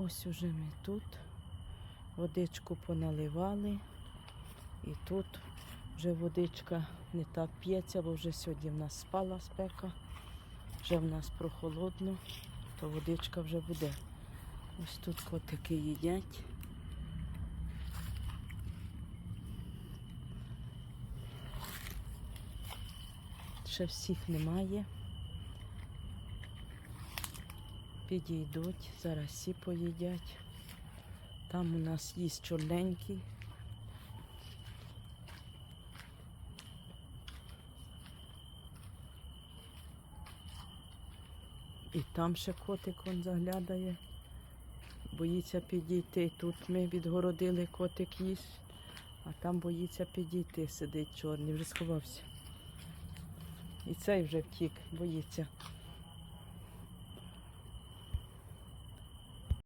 Ось уже ми тут. Водичку поналивали. І тут вже водичка не так п'ється, бо вже сьогодні в нас спала спека. Вже в нас прохолодно, то водичка вже буде. Ось тут котики їдять. Ще всіх немає. Підійдуть, зараз всі поїдять. Там у нас їсть чорненький. І там ще котик он заглядає. Боїться підійти. Тут ми відгородили котик їсть, а там боїться підійти, сидить чорний, вже сховався. І цей вже втік, боїться.